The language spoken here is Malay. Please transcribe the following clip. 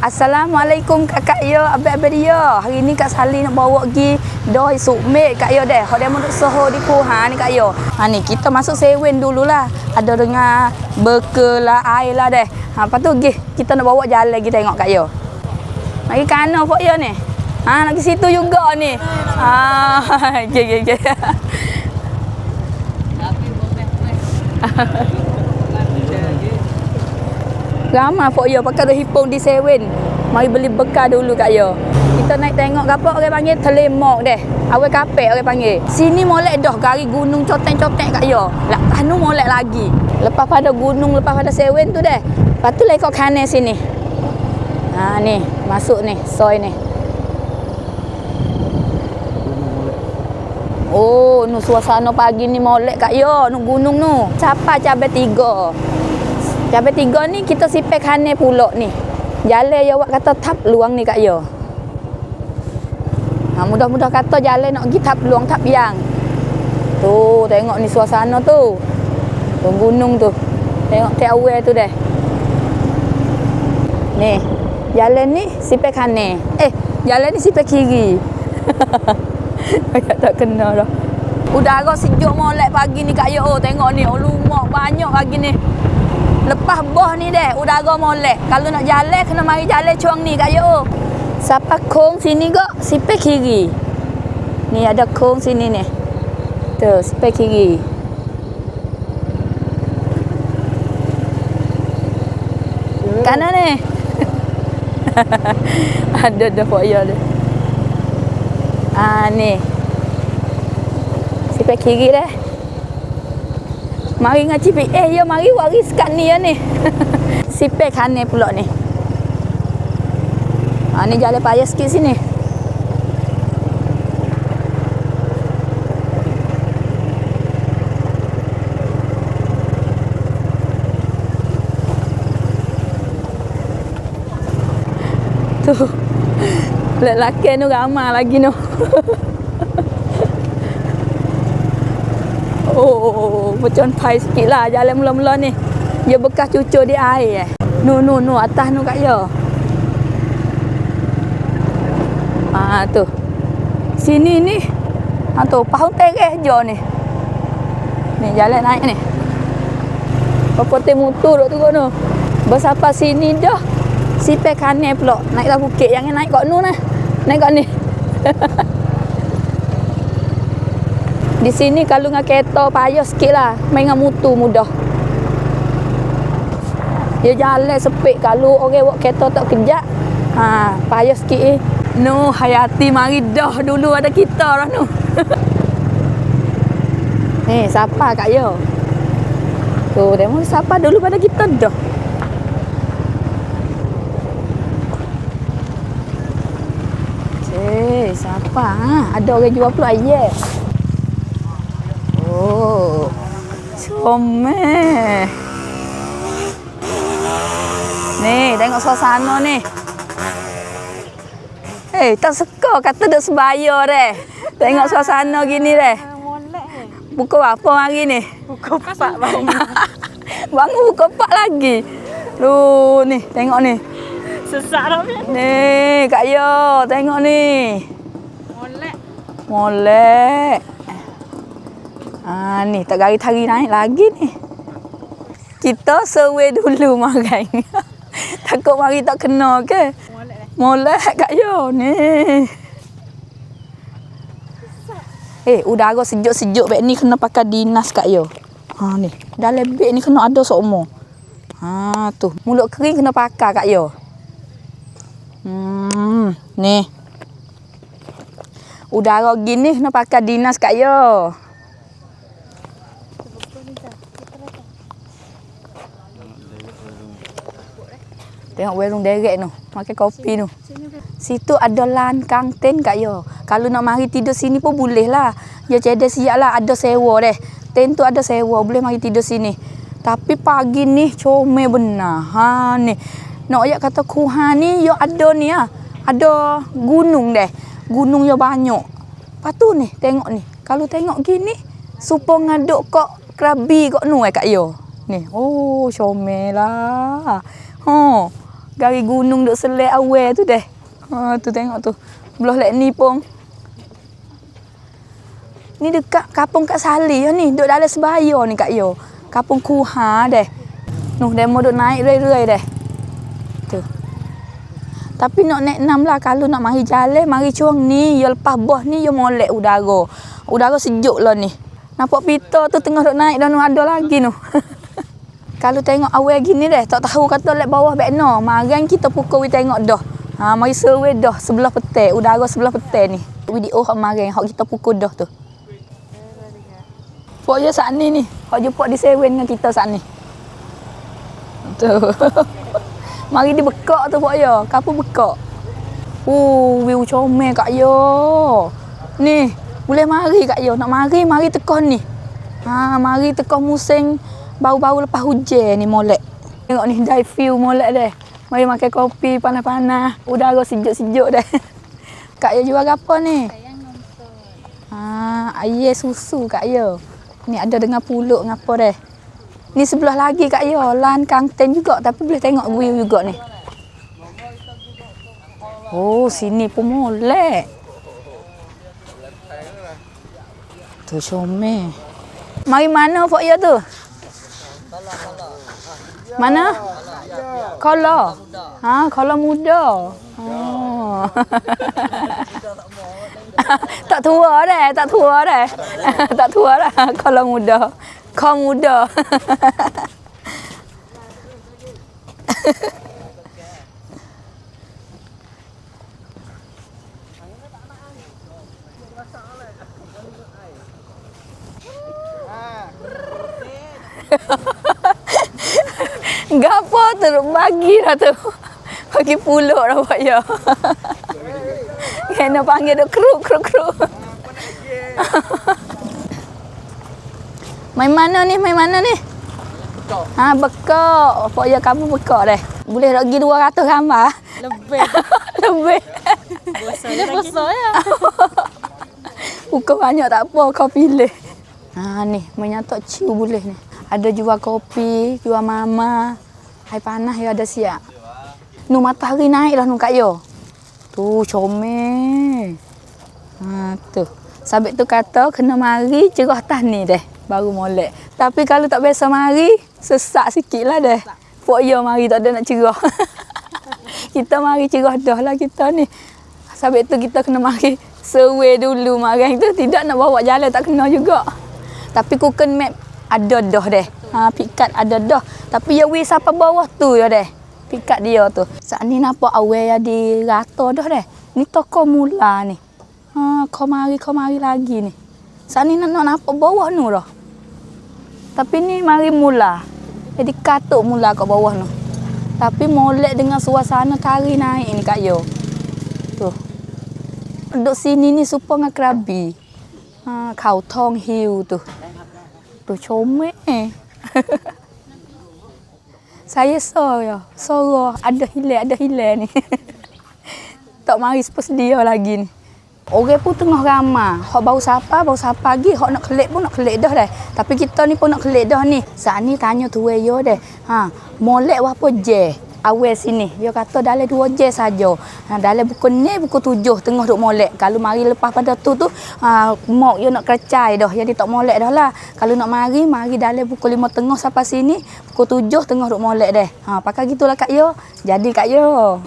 Assalamualaikum kakak yo, abang-abang dia. Hari ni Kak Sali nak bawa pergi doi sukmek kak yo deh. Demo duk soho di kuha ni kak yo. Ha ni kita masuk sewen dululah. Ada dengan bekal lah, air lah deh. Ha lepas tu gih kita nak bawa jalan lagi tengok kak yo. Lagi kana pok yo ni. Ha nak ke situ juga ni. Ha ge ge ge. Ramai pok yo pakai dah hipung di sewen. Mari beli bekal dulu kak yo. Kita naik tengok apa orang panggil telemok deh. Awal kapek orang panggil. Sini molek dah gari gunung cotek-cotek kak yo. Lah anu molek lagi. Lepas pada gunung, lepas pada sewen tu deh. Lepas tu lekok kanan sini. Ha ni, masuk ni, soy ni. Oh, nu suasana pagi ni molek kak yo, nu gunung nu. Siapa cabai tiga? Cabai tiga ni kita sipek kanan pulak ni. Jalan ya awak kata tap luang ni kak yo. Ha, mudah-mudah kata jalan nak pergi tap luang tap yang. Tu, tengok ni suasana tu. Tu gunung tu. Tengok tiap awal tu deh. Ni, jalan ni sipek kanan. Eh, jalan ni sipek kiri. Agak tak kena dah. Udara sejuk molek pagi ni kak yo. Oh, tengok ni, oh lumak banyak pagi ni. Lepas boh ni deh, udara molek. Kalau nak jalan, kena mari jalan cuang ni kak yo. Siapa kong sini kok, sipek kiri. Ni ada kong sini ni. Tu, sipek kiri. Kanan ni. ada dah foya dia. Ah ni. Sipek kiri dah. Mari ngaci pi. Eh, ya mari waris kat ni ya ni. Sipek kanan pula ni. Ha ni jalan payah sikit sini. Tu. Lelaki tu ramai lagi tu. Oh, macam pai sikit lah jalan mula-mula ni. Dia bekas cucur di air eh. Nu, nu, nu, atas nu kat ya. Ah tu. Sini ni. Ha tu, pahung tereh je ni. Ni jalan naik ni. Popote mutu duk turun tu. Bersapa sini dah. Sipai kanan pula. Naik lah bukit. Yang naik kat nu nah. Naik kat ni. Di sini kalau dengan kereta payah sikit lah. Main dengan mutu mudah. Dia jalan sepik. Kalau orang bawa kereta tak kejap. Ha, payah sikit eh. No, Hayati mari dah dulu ada kita dah nu. Ni, siapa kak yo? Tu, demo siapa dulu pada kita dah. Cik, siapa? Ha? Ada orang jual pula ayat. Oh. Comel. Ni, tengok suasana ni. Eh, tak suka kata duk sebaya deh. Tengok suasana gini deh. Pukul apa hari ni? Pukul 4 bangun. Bangun pukul 4 lagi. Lu ni, tengok ni. Sesak dah kan? Ni, Kak Yo, tengok ni. Molek. Molek. Ah ni, tak gari tari naik lagi ni. Kita sewe dulu makan. Takut mari tak kena ke? Molek dah. Molek Kak Yo ni. Eh, udara sejuk-sejuk beg ni kena pakai dinas Kak Yo. Ha ni, dalam beg ni kena ada semua. Ha tu, mulut kering kena pakai Kak Yo. Hmm, ni. Udara gini kena pakai dinas Kak Yo. Tengok warung derek tu. Makan kopi tu. Situ ada lan kantin Kak Yo. Kalau nak mari tidur sini pun boleh lah. Ya cedek siap lah. Ada sewa deh. Ten tu ada sewa. Boleh mari tidur sini. Tapi pagi ni comel benar. Ha ni. Nak ayat kata kuha ni yo ada ni ah. Ada gunung deh. Gunung yo banyak. Lepas tu ni tengok ni. Kalau tengok gini supo ngaduk kok krabi kok nu eh Kak Yo. Ni. Oh, comel lah. Ha. Gari gunung duk selek awal tu deh. Ha tu tengok tu. Belah lek ni pun. Ni dekat kampung Kak Sali ya ni. Duk dalam sebaya ni Kak Yo. Kampung Kuha deh. Nuh demo duk naik rei-rei deh. Tu. Tapi nak naik enam lah kalau nak mari jalan, mari cuang ni, ya lepas bos ni ya molek udara. Udara sejuk lah ni. Nampak pita tu tengah duk naik dan ada lagi tu. kalau tengok awal gini deh, tak tahu kata lek bawah bek no. Marang kita pukul we tengok dah. Ha, mari survey dah sebelah petai, udara sebelah petai ni. Video hak marang, hak kita pukul dah tu. Pok je saat ni ni. Hak jumpa di seven dengan kita saat ni. Tu. Mari dia bekak tu pok ya. Kapu bekak. Oh, view comel kak yo. Ni, boleh mari kak yo. Nak mari, mari tekon ni. Ha, mari tekon musim baru-baru lepas hujan ni molek. Tengok ni dive view molek deh. Mari makan kopi panas-panas. Udara sejuk-sejuk deh. Kak yo jual apa ni? Ha, air susu kak yo. Ni ada dengan pulut ngapa deh. Ni sebelah lagi kak yo, lan kangten juga tapi boleh tengok view juga ni. Oh, sini pun molek. Tu comel. Mari mana Pok Ya tu? Mana? Kola. Ha, kola muda. Oh. tak tua dah, tak tua dah. tak tua dah. Kola muda. Kau muda. Gapo tu bagi dah tu. Bagi pulut dah buat ya. Kena panggil dia kruk kruk kruk. Main mana ni? Main mana ni? Ha, bekak. Pok ya kamu bekak deh. Boleh pergi 200 gambar? Lebih. Lebih. Dia besar ya. Bukan banyak tak apa kau pilih. Ha ni, menyatok ciu boleh ni. Ada jual kopi, jual mama. Hai panas ya ada siap. Nu matahari naik dah nu kak yo. Tu comel. Ha tu. Sabit tu kata kena mari cerah tas ni deh baru molek. Tapi kalau tak biasa mari, sesak sikit lah deh. Pok yo mari tak ada nak cerah. kita mari cerah dah lah kita ni. Sabit tu kita kena mari survey dulu marang tu tidak nak bawa jalan tak kena juga. Tapi Google Map ada dah deh. Ha pikat ada dah. Tapi ya wis apa bawah tu ya deh. Pikat dia tu. Saat ni nampak awal ya di rata dah deh. Ni toko mula ni. Ha kau mari kau mari lagi ni. Saat ni nak nampak bawah nu dah. Tapi ni mari mula. Jadi katuk mula kat bawah tu. Tapi molek dengan suasana kari naik ni Kak Yo. Tu. Duduk sini ni supa dengan kerabi. Ha, kau tong hiu tu. Tu comel. Saya so ya. Soro ada hilang ada hilang ni. tak mari sedia lagi ni. Orang pun tengah ramai. Hak baru siapa, baru siapa lagi. Hak nak kelik pun nak kelik dah dah. Tapi kita ni pun nak kelik dah ni. Saat ni tanya tu yo deh. Ha, molek apa je? Awal sini. Dia kata dalam dua je saja. Ha, dalam buku ni buku tujuh tengah duk molek. Kalau mari lepas pada tu tu, ha, mak dia nak kercai dah. Jadi tak molek dah lah. Kalau nak mari, mari dalam buku lima tengah sampai sini. Buku tujuh tengah duk molek deh. Ha, pakai gitulah Kak Yo. Jadi Kak Yo.